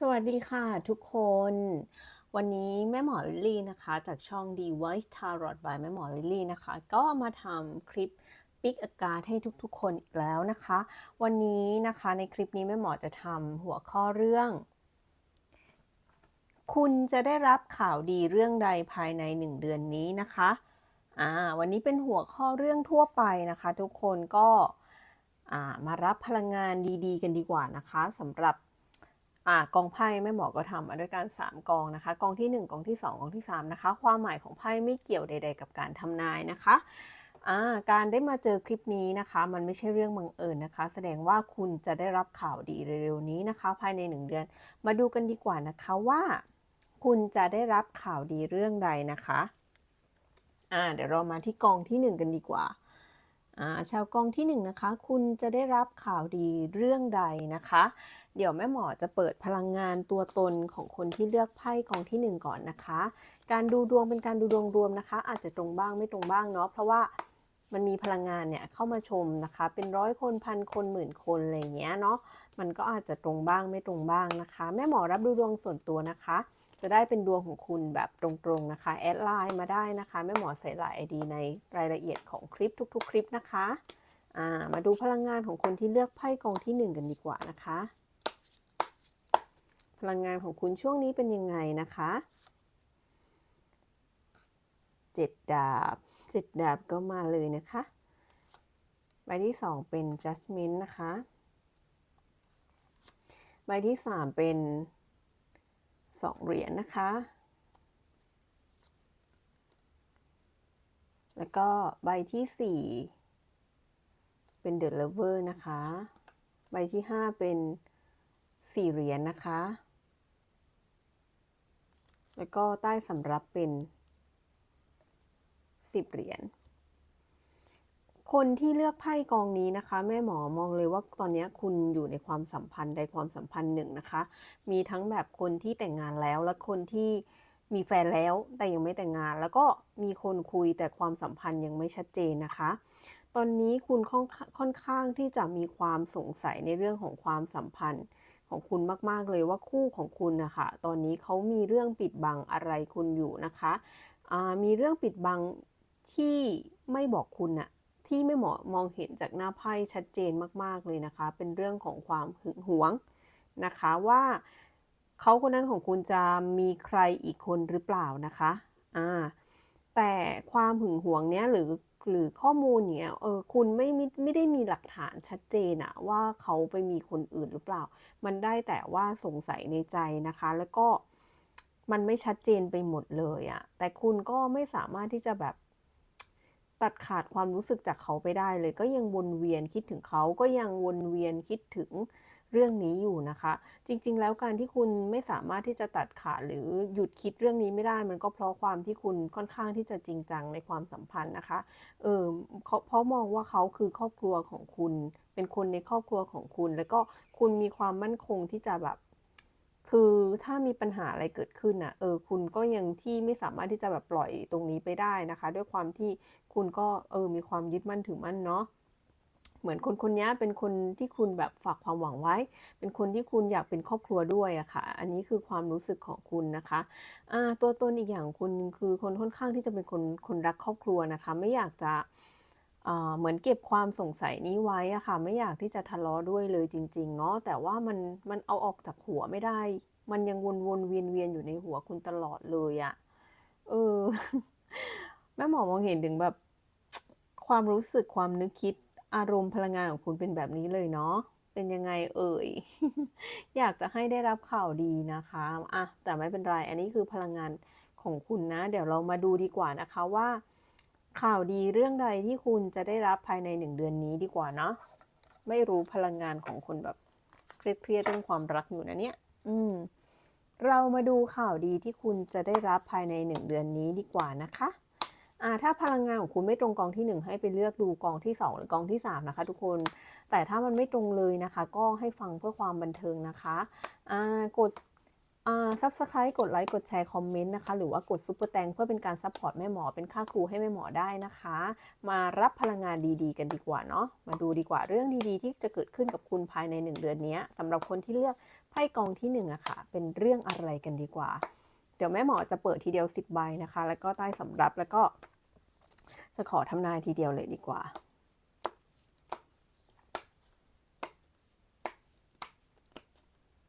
สวัสดีค่ะทุกคน วันนี้แม่หมอลิลลี่นะคะ จากช่อง The Voice Tarot by แม่หมอลิลลี่นะคะ ก็มาทำคลิปปิกอากาศให้ทุกๆคนอีกแล้วนะคะ วันนี้นะคะในคลิปนี้แม่หมอจะทำหัวข้อเรื่อง คุณจะได้รับข่าวดีเรื่องใดภายใน 1 เดือนนี้นะคะอ่าวันนี้เป็นหัวข้อเรื่องทั่วไปนะคะ ทุกคนก็อ่ามารับพลังงานดีๆ กันดีกว่านะคะสำหรับ อกองไพ่แม่หมอก็ทำมาด้วยกัน3กองนะคะ กองที่ 1 กองที่ 2 กองที่3นะคะ ความหมายของไพ่ไม่เกี่ยวใด ๆ กับการทำนายนะคะาการได้มาเจอคลิปนี้นะคะ มันไม่ใช่เรื่องบังเอิญนะคะ แสดงว่าคุณจะได้รับข่าวดีเร็วๆนี้นะคะ ภายใน 1 เดือน มาดูกันดีกว่านะคะว่า คุณจะได้รับข่าวดีเรื่องใดนะคะอ่าเดี๋ยวเรามาที่กองที่ 1 กันดีกว่าอ่าชาวกองที่ 1 นะคะ คุณจะได้รับข่าวดีเรื่องใดนะคะ เดี๋ยวแม่หมอจะเปิดพลังงานตัวตนของคนที่เลือกไพ่กองที่ 1 ก่อนนะคะ การดูดวงเป็นการดูดวงรวมนะคะ อาจจะตรงบ้างไม่ตรงบ้างเนาะเพราะว่ามันมีพลังงานเนี่ยเข้ามาชมนะคะ เป็นร้อยคนพันคนหมื่นคนอะไรเงี้ยเนาะมันก็อาจจะตรงบ้างไม่ตรงบ้างนะคะ แม่หมอรับดูดวงส่วนตัวนะคะ จะได้เป็นดวงของคุณแบบตรงๆนะคะแอดไลน์มาได้นะคะแม่หมอใส่หลายไอดีในรายละเอียดของคลิปทุก ๆ คลิปนะคะามาดูพลังงานของคนที่เลือกไพ่กองที่ 1 กันดีกว่านะคะ ลังงานของคุณช่วงนี้เป็นยังไงนะคะเจ็ดดาบเจ็ดดาบก็มาเลยนะคะใบที่สองเป็น Jasmine นะคะ ใบที่สามเป็นสองเหรียญนะคะ แล้วก็ใบที่สี่เป็น The Lover นะคะ ใบที่ห้าเป็นสี่เหรียญนะคะ แล้วก็ใต้สำรับเป็นสิบเหรียญ คนที่เลือกไพ่กองนี้นะคะ แม่หมอมองเลยว่าตอนนี้คุณอยู่ในความสัมพันธ์ใดความสัมพันธ์หนึ่งนะคะ มีทั้งแบบคนที่แต่งงานแล้วและคนที่มีแฟนแล้วแต่ยังไม่แต่งงาน แล้วก็มีคนคุยแต่ความสัมพันธ์ยังไม่ชัดเจนนะคะ ตอนนี้คุณค่อนค่อนข้างที่จะมีความสงสัยในเรื่องของความสัมพันธ์ ของคุณมาก ๆ เลยว่าคู่ของคุณนะคะตอนนี้เขามีเรื่องปิดบังอะไรคุณอยู่นะคะมีเรื่องปิดบังที่ไม่บอกคุณน่ะที่ไม่เหมาะมองเห็นจากหน้าไพ่ชัดเจนมาก ๆ เลยนะคะ เป็นเรื่องของความหึงหวงนะคะว่าเขาคนนั้นของคุณจะมีใครอีกคนหรือเปล่านะคะอ่าแต่ความหึงหวงเนี้ยหรือ หรือข้อมูลเนี้ยเออคุณไม่ไม่ได้มีหลักฐานชัดเจนอะว่าเขาไปมีคนอื่นหรือเปล่า มันได้แต่ว่าสงสัยในใจนะคะ แล้วก็มันไม่ชัดเจนไปหมดเลยอะแต่คุณก็ไม่สามารถที่จะแบบตัดขาดความรู้สึกจากเขาไปได้เลย ก็ยังวนเวียนคิดถึงเขาก็ยังวนเวียนคิดถึง เรื่องนี้อยู่นะคะ จริง ๆ แล้วการที่คุณไม่สามารถที่จะตัดขาดหรือหยุดคิดเรื่องนี้ไม่ได้ มันก็เพราะความที่คุณค่อนข้างที่จะจริงจังในความสัมพันธ์นะคะเออเพราะมองว่าเขาคือครอบครัวของคุณ เป็นคนในครอบครัวของคุณ แล้วก็คุณมีความมั่นคงที่จะแบบคือถ้ามีปัญหาอะไรเกิดขึ้นน่ะเออคุณก็ยังที่ไม่สามารถที่จะแบบปล่อยตรงนี้ไปได้นะคะ ด้วยความที่คุณก็เออมีความยึดมั่นถือมั่นเนาะ เหมือนคนคนนี้เป็นคนที่คุณแบบฝากความหวังไว้ เป็นคนที่คุณอยากเป็นครอบครัวด้วยอะค่ะ อันนี้คือความรู้สึกของคุณนะคะอ่าตัวตนอีกอย่างคุณคือคนค่อนข้างที่จะเป็นคนคนรักครอบครัวนะคะ ไม่อยากจะเหมือนเก็บความสงสัยนี้ไว้อะค่ะไม่อยากที่จะทะเลาะด้วยเลยจริงๆเนาะแต่ว่ามันมันเอาออกจากหัวไม่ได้ มันยังวนวนเวียนเวียนอยู่ในหัวคุณตลอดเลยอะเออแม่หมอมองเห็นถึงแบบความรู้สึกความนึกคิด อารมณ์พลังงานของคุณเป็นแบบนี้เลยเนาะเป็นยังไงเอ่ย อยากจะให้ได้รับข่าวดีนะคะอะแต่ไม่เป็นไร อันนี้คือพลังงานของคุณนะ เดี๋ยวเรามาดูดีกว่านะคะว่า ข่าวดีเรื่องใดที่คุณจะได้รับภายในหนึ่งเดือนนี้ดีกว่าเนาะ ไม่รู้พลังงานของคนแบบเครียดเรื่องความรักอยู่นะเนี่ย อืม เรามาดูข่าวดีที่คุณจะได้รับภายในหนึ่งเดือนนี้ดีกว่านะคะ อ่าถ้าพลังงานของคุณไม่ตรงกองที่ 1 ให้ไปเลือกดูกองที่ 2 หรือกองที่ 3 นะคะ ทุกคน แต่ถ้ามันไม่ตรงเลยนะคะ ก็ให้ฟังเพื่อความบันเทิงนะคะอ่ากดอ่าซับสไครต์กดไลค์กดแชร์คอมเมนต์นะคะ หรือว่ากดซุปเปอร์แตงเพื่อเป็นการซัพพอร์ตแม่หมอเป็นค่าครูให้แม่หมอได้นะคะ มารับพลังงานดีๆ กันดีกว่าเนาะมาดูดีกว่าเรื่องดีๆ ที่จะเกิดขึ้นกับคุณภายใน 1 เดือนนี้สำหรับคนที่เลือกไพ่กองที่หนึ่งอะค่ะเป็นเรื่องอะไรกันดีกว่า เดี๋ยวแม่หมอจะเปิดทีเดียว 10 ใบนะคะ แล้วก็ใต้สำรับแล้วก็จะขอทำนายทีเดียวเลยดีกว่า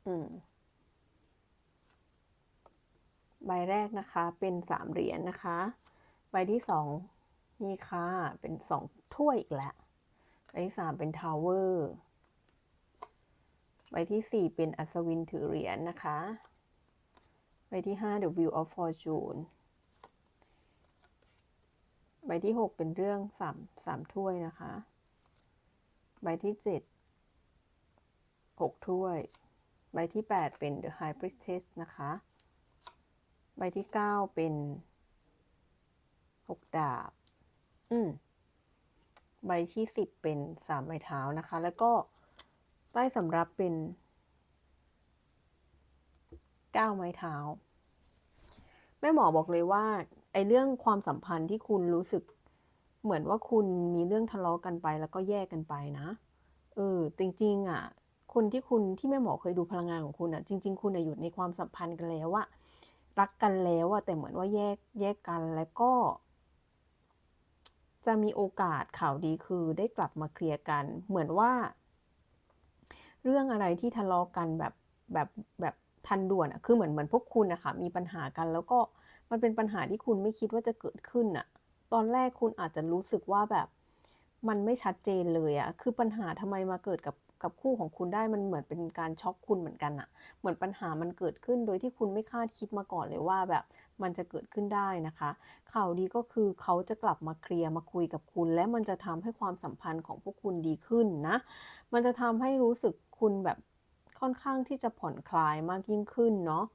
อืม ใบแรกนะคะเป็นสามเหรียญนะคะ ใบที่สองนี่ค่ะ เป็นสองถ้วยอีกแล้ว ใบที่สามเป็นทาวเวอร์ ใบที่สี่เป็นอัศวินถือเหรียญนะคะ ใบที่ห้า The Wheel of Fortune ใบที่หกเป็นเรื่องสามสามถ้วยนะคะ ใบที่เจ็ดหกถ้วย ใบที่แปดเป็น The High Priestess นะคะ ใบที่เก้าเป็นหกดาบ อืมใบที่สิบเป็นสามไม้เท้านะคะ แล้วก็ใต้สำรับเป็น ก้าวไม้เท้า แม่หมอบอกเลยว่าไอ้เรื่องความสัมพันธ์ที่คุณรู้สึก เหมือนว่าคุณมีเรื่องทะเลาะกันไปแล้วก็แยกกันไปนะเออจริง ๆอะคนที่คุณที่แม่หมอเคยดูพลังงานของคุณอะ จริง ๆ คุณอะอยู่ในความสัมพันธ์กันแล้วอะรักกันแล้วอะแต่เหมือนว่าแยกแยกกันแล้วก็ จะมีโอกาสข่าวดีคือได้กลับมาเคลียร์กัน เหมือนว่า เรื่องอะไรที่ทะเลาะกันแบบแบบแบบ ทันด่วนอะคือเหมือนเหมือนพวกคุณนะคะมีปัญหากัน แล้วก็มันเป็นปัญหาที่คุณไม่คิดว่าจะเกิดขึ้นอะตอนแรกคุณอาจจะรู้สึกว่าแบบมันไม่ชัดเจนเลยอะคือปัญหาทำไมมาเกิดกับกับคู่ของคุณได้มันเหมือนเป็นการช็อกคุณเหมือนกันอะเหมือนปัญหามันเกิดขึ้นโดยที่คุณไม่คาดคิดมาก่อนเลยว่าแบบมันจะเกิดขึ้นได้นะคะ ข่าวดีก็คือเขาจะกลับมาเคลียร์มาคุยกับคุณ และมันจะทำให้ความสัมพันธ์ของพวกคุณดีขึ้นนะ มันจะทำให้รู้สึกคุณแบบ ค่อนข้างที่จะผ่อนคลายมากยิ่งขึ้นเนาะ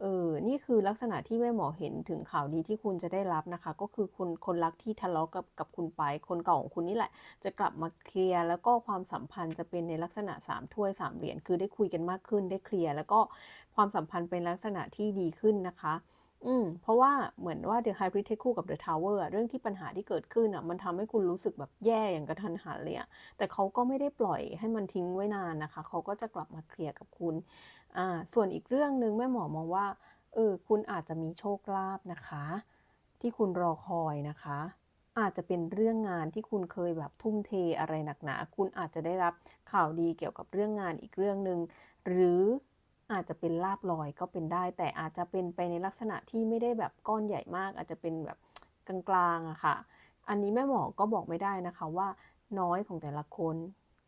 เออ นี่คือลักษณะที่แม่หมอเห็นถึงข่าวดีที่คุณจะได้รับนะคะ ก็คือคุณคนรักที่ทะเลาะกับกับคุณไป คนเก่าของคุณนี่แหละ จะกลับมาเคลียร์แล้วก็ความสัมพันธ์จะเป็นในลักษณะสามถ้วยสามเหรียญคือได้คุยกันมากขึ้นได้เคลียร์แล้วก็ความสัมพันธ์เป็นลักษณะที่ดีขึ้นนะคะ อืมเพราะว่าเหมือนว่า The High Priestess คู่กับ The Tower อะเรื่องที่ปัญหาที่เกิดขึ้นอะมันทำให้คุณรู้สึกแบบแย่อย่างกระทันหันเลยอะแต่เขาก็ไม่ได้ปล่อยให้มันทิ้งไว้นานนะคะ เขาก็จะกลับมาเคลียร์กับคุณอ่าส่วนอีกเรื่องหนึ่งแม่หมอมองว่าเออคุณอาจจะมีโชคลาภนะคะ ที่คุณรอคอยนะคะ อาจจะเป็นเรื่องงานที่คุณเคยแบบทุ่มเทอะไรหนักหนาคุณอาจจะได้รับข่าวดีเกี่ยวกับเรื่องงานอีกเรื่องหนึ่งหรือ อาจจะเป็นลาบลอยก็เป็นได้ แต่อาจจะเป็นไปในลักษณะที่ไม่ได้แบบก้อนใหญ่มาก อาจจะเป็นแบบกลางๆอะค่ะ อันนี้แม่หมอก็บอกไม่ได้นะคะว่าน้อยของแต่ละคน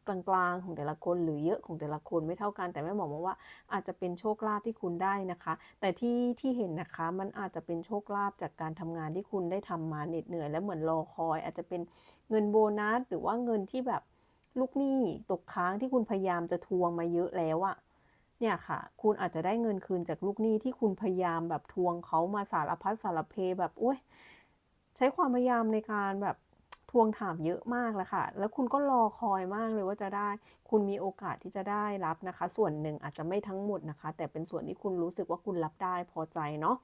กลางๆของแต่ละคนหรือเยอะของแต่ละคนไม่เท่ากันแต่แม่หมอมองว่าอาจจะเป็นโชคลาภที่คุณได้นะคะ แต่ที่ที่เห็นนะคะมันอาจจะเป็นโชคลาภจากการทำงานที่คุณได้ทำมาเหน็ดเหนื่อยและเหมือนรอคอย อาจจะเป็นเงินโบนัสหรือว่าเงินที่แบบลูกหนี้ตกค้างที่คุณพยายามจะทวงมาเยอะแล้วอะ เนี่ยค่ะ คุณอาจจะได้เงินคืนจากลูกหนี้ที่คุณพยายามแบบทวงเขามาสารพัดสารเพแบบโอ้ยใช้ความพยายามในการแบบทวงถามเยอะมากแล้วค่ะ แล้วคุณก็รอคอยมากเลยว่าจะได้ คุณมีโอกาสที่จะได้รับนะคะ ส่วนหนึ่งอาจจะไม่ทั้งหมดนะคะ แต่เป็นส่วนที่คุณรู้สึกว่าคุณรับได้พอใจเนาะ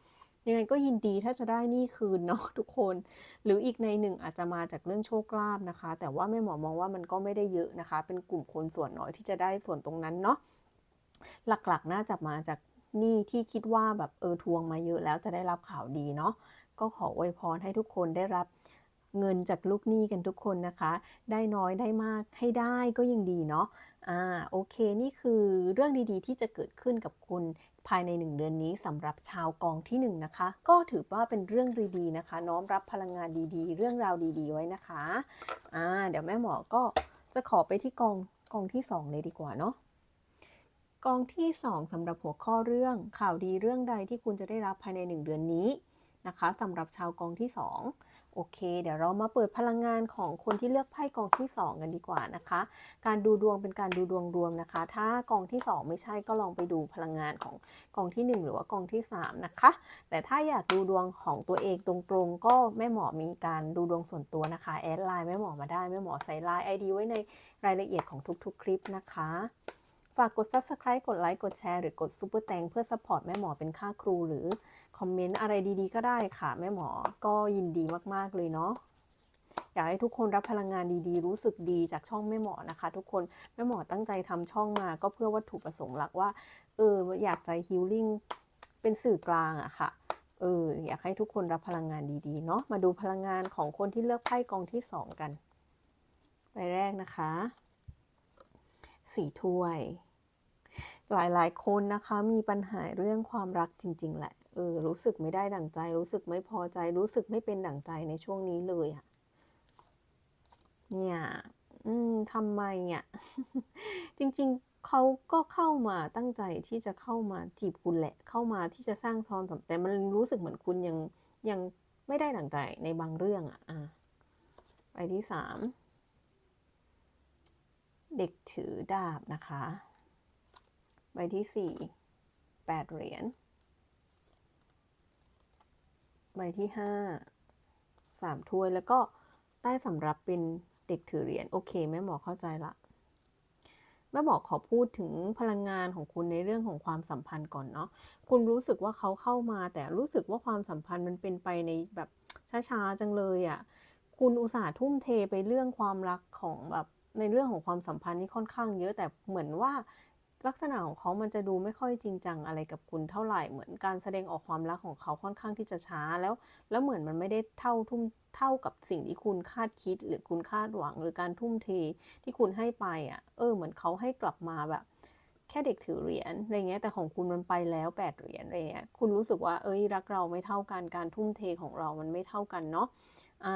ยังไงก็ยินดีถ้าจะได้นี่คืนเนาะทุกคน หรืออีกในหนึ่งอาจจะมาจากเรื่องโชคลาภนะคะ แต่ว่าแม่หมอมองว่ามันก็ไม่ได้เยอะนะคะ เป็นกลุ่มคนส่วนน้อยที่จะได้ส่วนตรงนั้นเนาะ หลักๆ น่าจะมาจากหนี้ที่คิดว่าแบบเออทวงมาเยอะแล้วจะได้รับข่าวดีเนาะก็ขออวยพรให้ทุกคนได้รับเงินจากลูกหนี้กันทุกคนนะคะ ได้น้อยได้มากให้ได้ก็ยังดีเนาะอ่าโอเคนี่คือเรื่องดีๆ ที่จะเกิดขึ้นกับคุณภายใน 1 เดือนนี้สำหรับชาวกองที่1นะคะ ก็ถือว่าเป็นเรื่องดีๆนะคะ น้อมรับพลังงานดีๆ เรื่องราวดีๆ ไว้นะคะอ่าเดี๋ยวแม่หมอก็จะขอไปที่กองกองที่ 2 เลยดีกว่าเนาะ กองที่ 2สำหรับหัวข้อเรื่องข่าวดีเรื่องใดที่คุณจะได้รับภายใน 1 เดือนนี้นะคะสำหรับชาวกองที่ 2 โอเค เดี๋ยวเรามาเปิดพลังงานของคนที่เลือกไพ่กองที่ 2 กันดีกว่านะคะ การดูดวงเป็นการดูดวงรวมนะคะ ถ้ากองที่ 2 ไม่ใช่ก็ลองไปดูพลังงานของกองที่ 1 หรือว่ากองที่ 3 นะคะ แต่ถ้าอยากดูดวงของตัวเองตรงๆ ก็แม่หมอมีการดูดวงส่วนตัวนะคะแอดไลน์แม่หมอมาได้แม่หมอใส่ไลน์ไอดีไว้ในรายละเอียดของทุกๆ คลิปนะคะ ฝากกด subscribe กดไลค์กดแชร์หรือกดซุปเปอร์แตงเพื่อ support แม่หมอเป็นค่าครูหรือคอมเมนต์อะไรดีๆ ก็ได้ค่ะ แม่หมอก็ยินดีมากๆเลยเนาะอยากให้ทุกคนรับพลังงานดีๆ รู้สึกดีจากช่องแม่หมอนะคะ ทุกคนแม่หมอตั้งใจทำช่องมา ก็เพื่อวัตถุประสงค์หลักว่าเอออยากใจฮีลลิ่งเป็นสื่อกลางอะค่ะเอออยากให้ทุกคนรับพลังงานดีๆเนาะมาดูพลังงานของคนที่เลือกไพ่กองที่สองกันใบแรกนะคะ สี่ถ้วย หลายๆ คนนะคะมีปัญหาเรื่องความรักจริง ๆ แหละ เออ รู้สึกไม่ได้ดั่งใจ รู้สึกไม่พอใจ รู้สึกไม่เป็นดั่งใจในช่วงนี้เลยอะเนี่ย อืมทำไมอะจริง ๆ เขาก็เข้ามาตั้งใจที่จะเข้ามาจีบคุณแหละ เข้ามาที่จะสร้างความสัมแต่มันรู้สึกเหมือนคุณยังยังไม่ได้ดั่งใจในบางเรื่องอะอะใบที่สาม เด็กถือดาบนะคะ ใบที่สี่แปดเหรียญ ใบที่ห้าสามถ้วยแล้วก็ใต้สำรับเป็นเด็กถือเหรียญโอเคแม่หมอเข้าใจละแม่หมอขอพูดถึงพลังงานของคุณในเรื่องของความสัมพันธ์ก่อนเนาะคุณรู้สึกว่าเขาเข้ามา แต่รู้สึกว่าความสัมพันธ์มันเป็นไปในแบบช้าๆจังเลยอะ่ะคุณอุตส่าห์ทุ่มเทไปเรื่องความรักของแบบ ในเรื่องของความสัมพันธ์นี่ค่อนข้างเยอะแต่เหมือนว่าลักษณะของเขามันจะดูไม่ค่อยจริงจังอะไรกับคุณเท่าไหร่ เหมือนการแสดงออกความรักของเขาค่อนข้างที่จะช้าแล้ว แล้วเหมือนมันไม่ได้เท่าทุ่มเท่ากับสิ่งที่คุณคาดคิด หรือคุณคาดหวัง หรือการทุ่มเทที่คุณให้ไปอะ เออ เหมือนเขาให้กลับมาแบบ แค่เด็กถือเหรียญอะไรเงี้ย แต่ของคุณมันไปแล้วแปดเหรียญอะไรเงี้ย คุณรู้สึกว่า เอ้ยรักเราไม่เท่ากัน การทุ่มเทของเรามันไม่เท่ากันเนาะ อ่า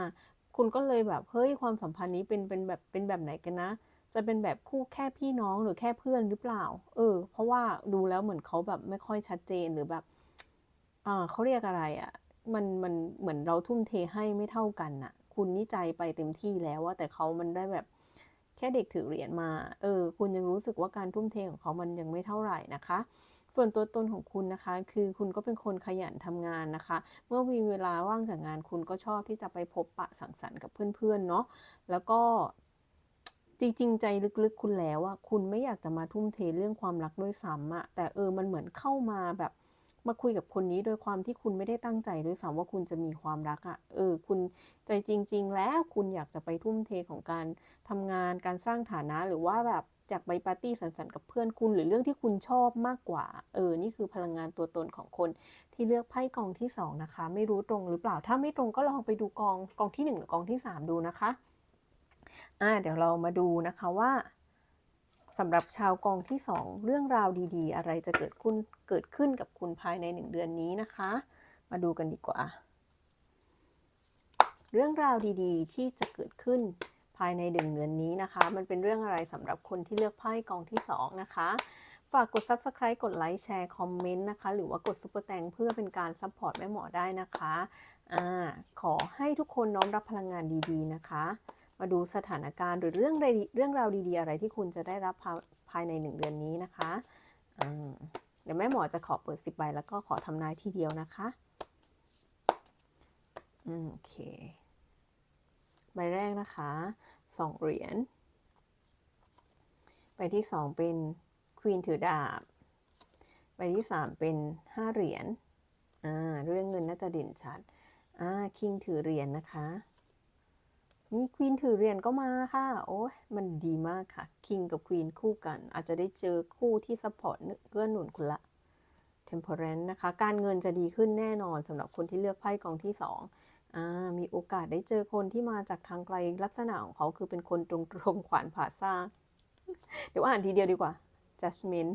คุณก็เลยแบบเฮ้ยความสัมพันธ์นี้เป็นเป็นแบบเป็นแบบไหนกันนะ จะเป็นแบบคู่แค่พี่น้องหรือแค่เพื่อนหรือเปล่า เออ เพราะว่าดูแล้วเหมือนเขาแบบไม่ค่อยชัดเจนหรือแบบอ่าเขาเรียกอะไรอะ่ะมันมันเหมือนเราทุ่มเทให้ไม่เท่ากันน่ะ คุณนี่ใจไปเต็มที่แล้วว่าแต่เขามันได้แบบแค่เด็กถือเหรียญมา เออ คุณยังรู้สึกว่าการทุ่มเทของเขามันยังไม่เท่าไหร่นะคะ ส่วนตัวตนของคุณนะคะ คือคุณก็เป็นคนขยันทำงานนะคะ เมื่อมีเวลาว่างจากงานคุณก็ชอบที่จะไปพบปะสังสรรค์กับเพื่อนๆเนาะแล้วก็จริงๆใจลึกๆคุณแล้วอะคุณไม่อยากจะมาทุ่มเทเรื่องความรักด้วยซ้ำอะแต่เออมันเหมือนเข้ามาแบบมาคุยกับคนนี้โดยความที่คุณไม่ได้ตั้งใจด้วยซ้ำว่าคุณจะมีความรักอะเออ คุณใจจริง ๆ แล้วคุณอยากจะไปทุ่มเทของการทำงานการสร้างฐานะหรือว่าแบบ อยากไปปาร์ตี้สังสรรค์กับเพื่อนคุณ หรือเรื่องที่คุณชอบมากกว่า เออ นี่คือพลังงานตัวตนของคนที่เลือกไพ่กองที่ 2 นะคะ ไม่รู้ตรงหรือเปล่า ถ้าไม่ตรงก็ลองไปดูกองกองที่ 1 หรือกองที่ 3 ดูนะคะ อ่า เดี๋ยวเรามาดูนะคะว่าสำหรับชาวกองที่ 2 เรื่องราวดีๆ อะไรจะเกิดขึ้นเกิดขึ้นกับคุณภายใน 1 เดือนนี้นะคะ มาดูกันดีกว่า เรื่องราวดีๆ ที่จะเกิดขึ้น ภายในหนึ่งเดือนนี้นะคะ มันเป็นเรื่องอะไรสำหรับคนที่เลือกไพ่กองที่ 2 นะคะ ฝากกด Subscribe กดไลค์แชร์คอมเมนต์นะคะ หรือว่ากดซุปเปอร์แตงเพื่อเป็นการซัพพอร์ตแม่หมอได้นะคะอ่าขอให้ทุกคนน้อมรับพลังงานดีๆนะคะ มาดูสถานการณ์หรือเรื่องเรื่องราวดีๆ อะไรที่คุณจะได้รับภายในหนึ่งเดือนนี้นะคะเดี๋ยวแม่หมอจะขอเปิดสิบใบแล้วก็ขอทำนายทีเดียวนะคะ โอเค ใบแรกนะคะสองเหรียญใบที่สองเป็นควีนถือดาบ ใบที่สามเป็นห้าเหรียญอ่าเรื่องเงินน่าจะเด่นชัดอ่าคิงถือเหรียญนนะคะมีควีนถือเหรียญก็มาค่ะ โอ้ยมันดีมากค่ะ คิงกับควีนคู่กัน อาจจะได้เจอคู่ที่ซัพพอร์ตเกื้อหนุนคุณละเทมเพอร์เรนต์นะคะ การเงินจะดีขึ้นแน่นอนสำหรับคนที่เลือกไพ่กองที่สอง มีโอกาสได้เจอคนที่มาจากทางไกลลักษณะของเขาคือเป็นคนตรงๆขวานผ่าซ่า เดี๋ยวอ่านทีเดียวดีกว่า Jasmine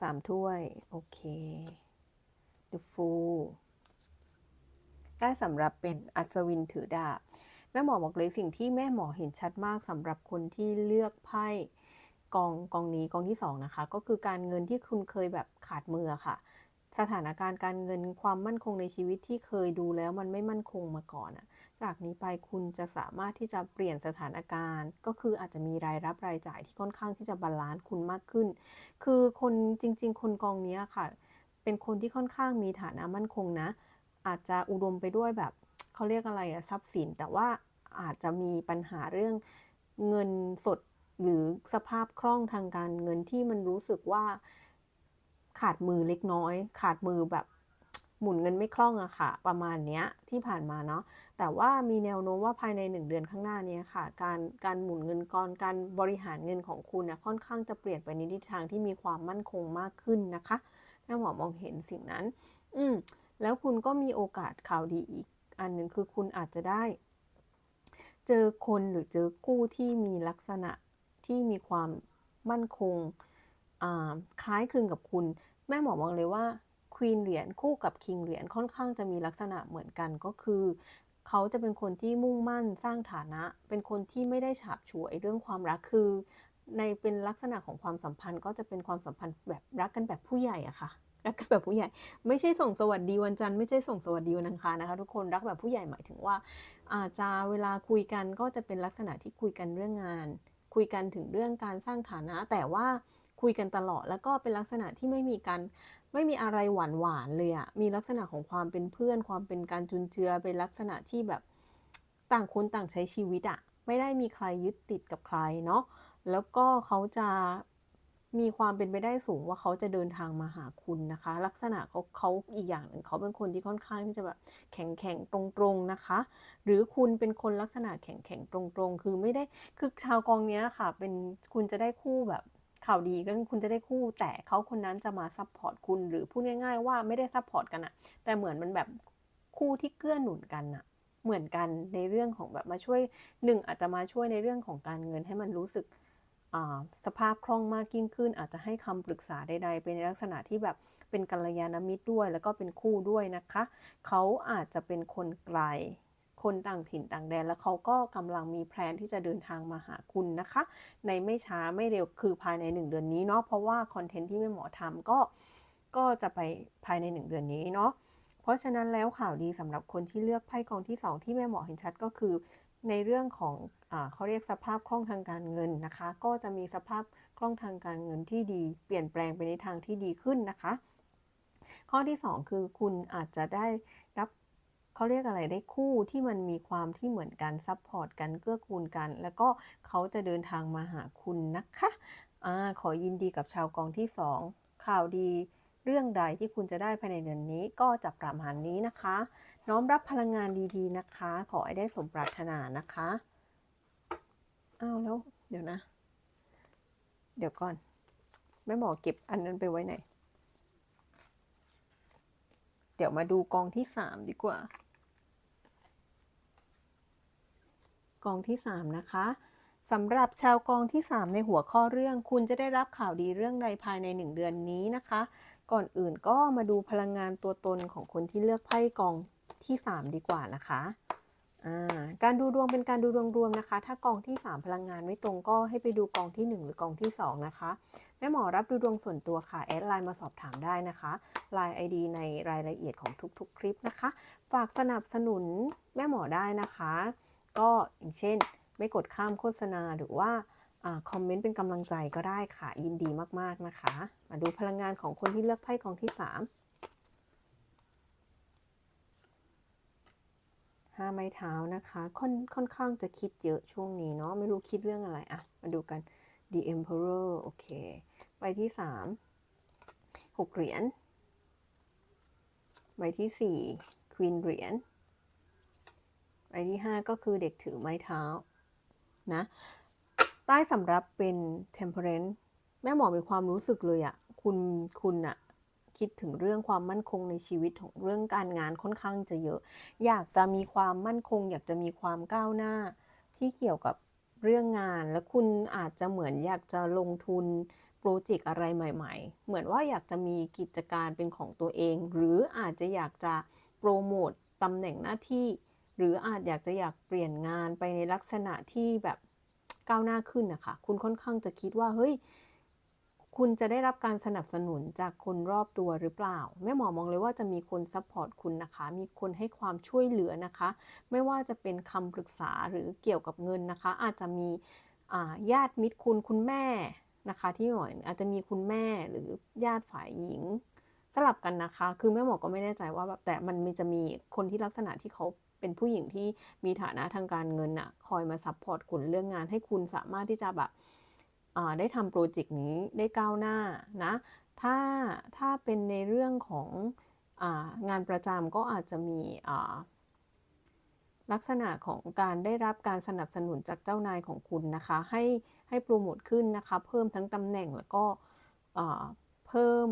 สามถ้วย โอเค The Fool ได้สำหรับเป็นอัศวินถือดาบ แม่หมอบอกเลยสิ่งที่แม่หมอเห็นชัดมากสำหรับคนที่เลือกไพ่กองกองนี้กองที่2นะคะ ก็คือการเงินที่คุณเคยแบบขาดมือค่ะ สถานการณ์การเงินความมั่นคงในชีวิตที่เคยดูแล้วมันไม่มั่นคงมาก่อนอะจากนี้ไปคุณจะสามารถที่จะเปลี่ยนสถานการณ์ ก็คืออาจจะมีรายรับรายจ่ายที่ค่อนข้างที่จะบาลานซ์คุณมากขึ้น คือคนจริง ๆ คนกองนี้ค่ะ เป็นคนที่ค่อนข้างมีฐานะมั่นคงนะ อาจจะอุดมไปด้วยแบบเขาเรียกอะไรอะทรัพย์สิน แต่ว่าอาจจะมีปัญหาเรื่องเงินสดหรือสภาพคล่องทางการเงินที่มันรู้สึกว่า ขาดมือเล็กน้อย ขาดมือแบบหมุนเงินไม่คล่องอะค่ะ ประมาณเนี้ยที่ผ่านมาเนาะแต่ว่ามีแนวโน้มว่าภายใน 1 เดือนข้างหน้านี้ค่ะ การการหมุนเงินก้อนการบริหารเงินของคุณนะค่อนข้างจะเปลี่ยนไปในทิศทางที่มีความมั่นคงมากขึ้นนะคะแม่หมอมองเห็นสิ่งนั้น อืมแล้วคุณก็มีโอกาสข่าวดีอีก อันหนึ่งคือคุณอาจจะได้ เจอคนหรือเจอคู่ที่มีลักษณะที่มีความมั่นคง คล้ายคลึงกับคุณ แม่หมอมองเลยว่าควีนเหรียญคู่กับคิงเหรียญค่อนข้างจะมีลักษณะเหมือนกันก็คือ เขาจะเป็นคนที่มุ่งมั่นสร้างฐานะ เป็นคนที่ไม่ได้ฉาบฉวยเรื่องความรักคือ ในเป็นลักษณะของความสัมพันธ์ก็จะเป็นความสัมพันธ์แบบรักกันแบบผู้ใหญ่อะค่ะรักกันแบบผู้ใหญ่ไม่ใช่ส่งสวัสดีวันจันทร์ไม่ใช่ส่งสวัสดีวันอังคารนะคะ ทุกคนรักแบบผู้ใหญ่หมายถึงว่า อาจจะเวลาคุยกันก็จะเป็นลักษณะที่คุยกันเรื่องงาน คุยกันถึงเรื่องการสร้างฐานะแต่ว่า คุยกันตลอด แล้วก็เป็นลักษณะที่ไม่มีการไม่มีอะไรหวานหวานเลยอะมีลักษณะของความเป็นเพื่อน ความเป็นการจุนเจือเป็นลักษณะที่แบบต่างคนต่างใช้ชีวิตอะไม่ได้มีใครยึดติดกับใครเนาะแล้วก็เขาจะมีความเป็นไปได้สูงว่าเขาจะเดินทางมาหาคุณนะคะ ลักษณะเขาเขาอีกอย่างหนึ่งเขาเป็นคนที่ค่อนข้างที่จะแบบแข็งแข็งตรงๆนะคะ หรือคุณเป็นคนลักษณะแข็งแข็งตรงๆ คือไม่ได้คือชาวกองนี้ค่ะ เป็นคุณจะได้คู่แบบ ข่าวดีก็คุณจะได้คู่ แต่เขาคนนั้นจะมาซัพพอร์ตคุณหรือพูดง่าย ๆ ว่าไม่ได้ซัพพอร์ตกันอะแต่เหมือนมันแบบคู่ที่เกื้อหนุนกันอะเหมือนกันในเรื่องของแบบมาช่วยหนึ่งอาจจะมาช่วยในเรื่องของการเงินให้มันรู้สึกสภาพคล่องมากยิ่งขึ้น อาจจะให้คำปรึกษาใดๆเป็นในลักษณะที่แบบเป็นกัลยาณมิตรด้วย แล้วก็เป็นคู่ด้วยนะคะ เขาอาจจะเป็นคนไกล คนต่างถิ่นต่างแดน แล้วเขาก็กำลังมีแพลนที่จะเดินทางมาหาคุณนะคะ ในไม่ช้าไม่เร็วคือภายใน 1 เดือนนี้เนาะเพราะว่าคอนเทนต์ที่แม่หมอทำก็ก็จะไปภายใน 1 เดือนนี้เนาะเพราะฉะนั้นแล้วข่าวดีสำหรับคนที่เลือกไพ่กองที่ 2 ที่แม่หมอเห็นชัดก็คือ ในเรื่องของอเขาเรียกสภาพคล่องทางการเงินนะคะ ก็จะมีสภาพคล่องทางการเงินที่ดี เปลี่ยนแปลงไปในทางที่ดีขึ้นนะคะ ข้อที่ 2 คือคุณอาจจะได้ เขาเรียกอะไรได้คู่ที่มันมีความที่เหมือนกันซับพอร์ตกันเกื้อกูลกัน แล้วก็เขาจะเดินทางมาหาคุณนะคะอะขอยินดีกับชาวกองที่ 2 ข่าวดีเรื่องใดที่คุณจะได้ภายในเดือนนี้ก็จะประมาณนี้นะคะ น้อมรับพลังงานดีๆนะคะ ขอให้ได้สมปรารถนานะคะอ้าวแล้วเดี๋ยวนะ เดี๋ยวก่อนแม่หมอเก็บอันนั้นไปไว้ไหน เดี๋ยวมาดูกองที่สามดีกว่า กองที่สามนะคะสำหรับชาวกองที่ 3 ในหัวข้อเรื่อง คุณจะได้รับข่าวดีเรื่องใดภายใน 1 เดือนนี้นะคะ ก่อนอื่นก็มาดูพลังงานตัวตนของคนที่เลือกไพ่กองที่ 3 ดีกว่านะคะการดูดวงเป็นการดูดวงรวมนะคะ ถ้ากองที่ 3 พลังงานไม่ตรงก็ให้ไปดูกองที่ 1 หรือกองที่ 2 นะคะ แม่หมอรับดูดวงส่วนตัวค่ะ แอดไลน์มาสอบถามได้นะคะ Line ID ในรายละเอียดของทุกๆ คลิปนะคะ ฝากสนับสนุนแม่หมอได้นะคะ ก็อย่างเช่น ไม่กดข้ามโฆษณาหรือว่าคอมเมนต์เป็นกำลังใจก็ได้ค่ะ ยินดีมาก ๆ นะคะ มาดูพลังงานของคนที่เลือกไพ่กองที่ 3 ห้าไม้เท้านะคะค่อนค่อนข้างจะคิดเยอะช่วงนี้เนาะไม่รู้คิดเรื่องอะไรอะมาดูกัน The Emperor โอเค ใบที่สามหกเหรียญใบที่สี่ Queen เหรียญ ใบที่ห้าก็คือเด็กถือไม้เท้านะใต้สำรับเป็น temperance แม่หมอมีความรู้สึกเลยอะคุณคุณอะคิดถึงเรื่องความมั่นคงในชีวิตของเรื่องการงานค่อนข้างจะเยอะ อยากจะมีความมั่นคง อยากจะมีความก้าวหน้าที่เกี่ยวกับเรื่องงาน และคุณอาจจะเหมือนอยากจะลงทุนโปรเจกต์อะไรใหม่ ๆ เหมือนว่าอยากจะมีกิจการเป็นของตัวเอง หรืออาจจะอยากจะโปรโมตตำแหน่งหน้าที่ หรืออาจอยากจะอยากเปลี่ยนงานไปในลักษณะที่แบบก้าวหน้าขึ้นนะคะ คุณค่อนข้างจะคิดว่าเฮ้ย คุณจะได้รับการสนับสนุนจากคนรอบตัวหรือเปล่า แม่หมอมองเลยว่าจะมีคนซัพพอร์ตคุณนะคะ มีคนให้ความช่วยเหลือนะคะ ไม่ว่าจะเป็นคำปรึกษาหรือเกี่ยวกับเงินนะคะ อาจจะมีญาติมิตรคุณคุณแม่นะคะ ที่หมออาจจะมีคุณแม่หรือญาติฝ่ายหญิงสลับกันนะคะ คือแม่หมอก็ไม่แน่ใจว่าแบบแต่มันมีจะมีคนที่ลักษณะที่เขา เป็นผู้หญิงที่มีฐานะทางการเงินอะคอยมาซัพพอร์ตคุณเรื่องงานให้คุณสามารถที่จะแบบได้ทำโปรเจกต์นี้ได้ก้าวหน้านะถ้าถ้าเป็นในเรื่องของอางานประจำก็อาจจะมีลักษณะของการได้รับการสนับสนุนจากเจ้านายของคุณนะคะ ให้ให้โปรโมทขึ้นนะคะ เพิ่มทั้งตำแหน่งแล้วก็เพิ่ม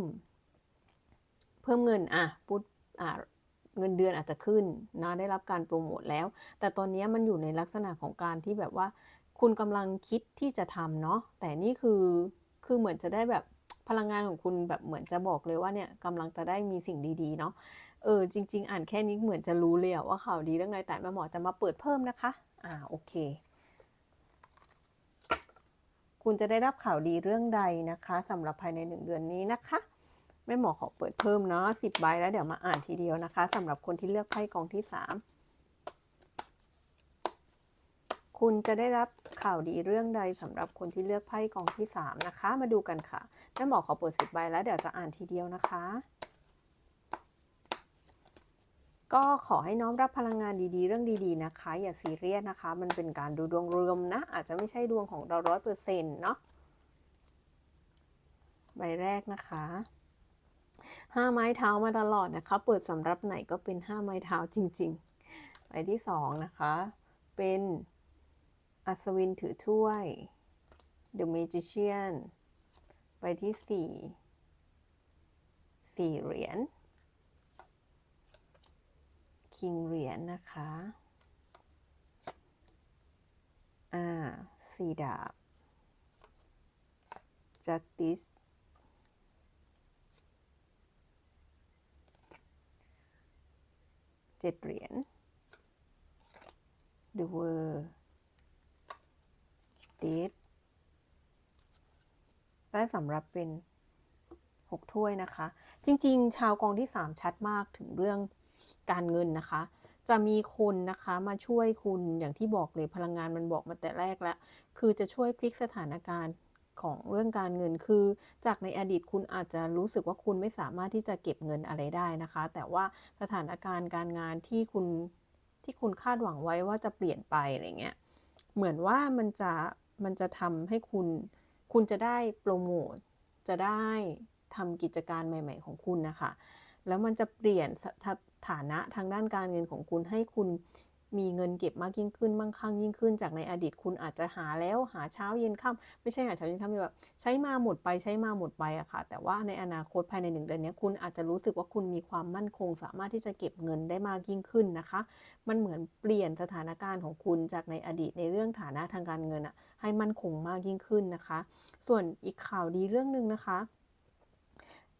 เพิ่มเงินอะพูดอ่า เงินเดือนอาจจะขึ้นนะได้รับการโปรโมทแล้ว แต่ตอนนี้มันอยู่ในลักษณะของการที่แบบว่า คุณกำลังคิดที่จะทำเนาะแต่นี่คือคือเหมือนจะได้แบบพลังงานของคุณแบบเหมือนจะบอกเลยว่าเนี่ยกำลังจะได้มีสิ่งดีๆเนาะเออจริง ๆ อ่านแค่นี้เหมือนจะรู้เลยว่าข่าวดีเรื่องอะไรแต่แม่หมอจะมาเปิดเพิ่มนะคะอ่าโอเค คุณจะได้รับข่าวดีเรื่องใดนะคะสำหรับภายในหนึ่งเดือนนี้นะคะ แม่หมอขอเปิดเพิ่มเนาะสิบใบแล้วเดี๋ยวมาอ่านทีเดียวนะคะสำหรับคนที่เลือกไพ่กองที่สามคุณจะได้รับข่าวดีเรื่องใดสำหรับคนที่เลือกไพ่กองที่สามนะคะ มาดูกันค่ะแม่หมอขอเปิดสิบใบแล้วเดี๋ยวจะอ่านทีเดียวนะคะ ก็ขอให้น้อมรับพลังงานดีๆ เรื่องดีๆนะคะ อย่าซีเรียสนะคะ มันเป็นการดูดวงรวมนะ อาจจะไม่ใช่ดวงของเราร้อยเปอร์เซ็นต์เนาะใบแรกนะคะ ห้าไม้เท้ามาตลอดนะคะ เปิดสำรับไหนก็เป็นห้าไม้เท้าจริงๆใบที่สองนะคะ เป็นอัศวินถือถ้วย The Magician ใบที่สี่สี่เหรียญ คิงเหรียญนะคะ อ่าสีดาบ justice จ็ดเหรียญ the world dead ได้สำหรับเป็น6ถ้วยนะคะ จริงๆ ชาวกองที่3ชัดมากถึงเรื่องการเงินนะคะ จะมีคนนะคะมาช่วยคุณอย่างที่บอกเลยพลังงานมันบอกมาแต่แรกแล้ว คือจะช่วยพลิกสถานการณ์ ของเรื่องการเงินคือ จากในอดีตคุณอาจจะรู้สึกว่าคุณไม่สามารถที่จะเก็บเงินอะไรได้นะคะ แต่ว่าสถานการณ์การงานที่คุณที่คุณคาดหวังไว้ว่าจะเปลี่ยนไปอะไรเงี้ยเหมือนว่ามันจะมันจะทำให้คุณ คุณจะได้โปรโมทจะได้ทำกิจการใหม่ ๆ ของคุณนะคะ แล้วมันจะเปลี่ยนสถานะทางด้านการเงินของคุณให้คุณ มีเงินเก็บมากยิ่งขึ้นมั่งคั่งยิ่งขึ้น จากในอดีตคุณอาจจะหาแล้วหาเช้าเย็นค่ำไม่ใช่หาเช้าเย็นค่ำแบบใช้มาหมดไปใช้มาหมดไปอะค่ะ แต่ว่าในอนาคตภายในหนึ่งเดือนนี้คุณอาจจะรู้สึกว่าคุณมีความมั่นคง สามารถที่จะเก็บเงินได้มากยิ่งขึ้นนะคะ มันเหมือนเปลี่ยนสถานการณ์ของคุณจากในอดีตในเรื่องฐานะทางการเงินอะให้มั่นคงมากยิ่งขึ้นนะคะ ส่วนอีกข่าวดีเรื่องหนึ่งนะคะ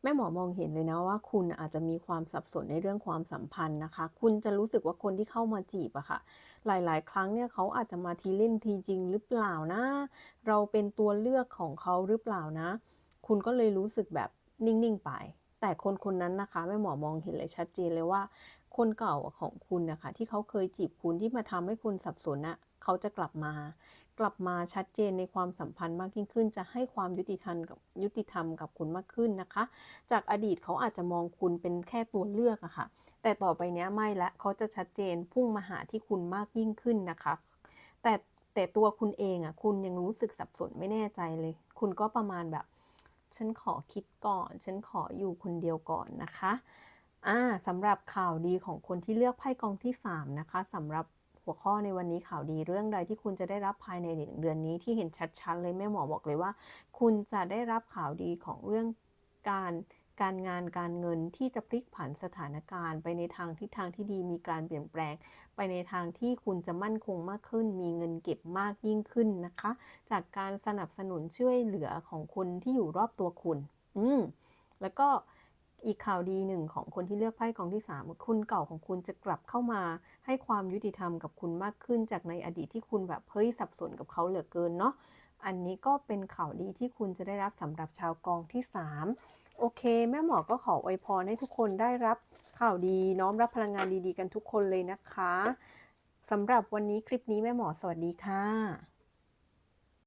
ม่หมอมองเห็นเลยนะว่าคุณอาจจะมีความสับสนในเรื่องความสัมพันธ์นะคะ คุณจะรู้สึกว่าคนที่เข้ามาจีบอะค่ะ หลาย ๆ ครั้งเนี่ยเขาอาจจะมาทีเล่นทีจริงหรือเปล่านะ เราเป็นตัวเลือกของเขาหรือเปล่านะ คุณก็เลยรู้สึกแบบนิ่ง ๆ ไป แต่คนคนนั้นนะคะแม่หมอมองเห็นเลยชัดเจนเลยว่า คนเก่าของคุณนะคะที่เขาเคยจีบคุณที่มาทำให้คุณสับสนนะเขาจะกลับมา กลับมาชัดเจนในความสัมพันธ์มากยิ่งขึ้น จะให้ความยุติธรรมกับยุติธรรมกับคุณมากขึ้นนะคะ จากอดีตเขาอาจจะมองคุณเป็นแค่ตัวเลือกอะค่ะ แต่ต่อไปเนี้ยไม่ละเขาจะชัดเจนพุ่งมาหาที่คุณมากยิ่งขึ้นนะคะ แต่แต่ตัวคุณเองอะคุณยังรู้สึกสับสนไม่แน่ใจเลย คุณก็ประมาณแบบ ฉันขอคิดก่อน ฉันขออยู่คนเดียวก่อนนะคะอ่าสำหรับข่าวดีของคนที่เลือกไพ่กองที่ 3 นะคะสำหรับ หัวข้อในวันนี้ข่าวดีเรื่องใดที่คุณจะได้รับภายในหนึ่งเดือนนี้ที่เห็นชัดๆเลยแม่หมอบอกเลยว่า คุณจะได้รับข่าวดีของเรื่องการการงานการเงินที่จะพลิกผันสถานการณ์ ไปในทางทิศทางที่ดีมีการเปลี่ยนแปลง ไปในทางที่คุณจะมั่นคงมากขึ้น มีเงินเก็บมากยิ่งขึ้นนะคะ จากการสนับสนุนช่วยเหลือของคนที่อยู่รอบตัวคุณ อืมแล้วก็ อีกข่าวดีหนึ่งของคนที่เลือกไพ่กองที่ 3 คุณเก่าของคุณจะกลับเข้ามาให้ความยุติธรรมกับคุณมากขึ้นจากในอดีตที่คุณแบบเฮ้ยสับสนกับเขาเหลือเกินเนาะอันนี้ก็เป็นข่าวดีที่คุณจะได้รับสำหรับชาวกองที่ 3 โอเค แม่หมอก็ขออวยพรให้ทุกคนได้รับข่าวดีน้อมรับพลังงานดีๆ กันทุกคนเลยนะคะสำหรับวันนี้คลิปนี้แม่หมอสวัสดีค่ะ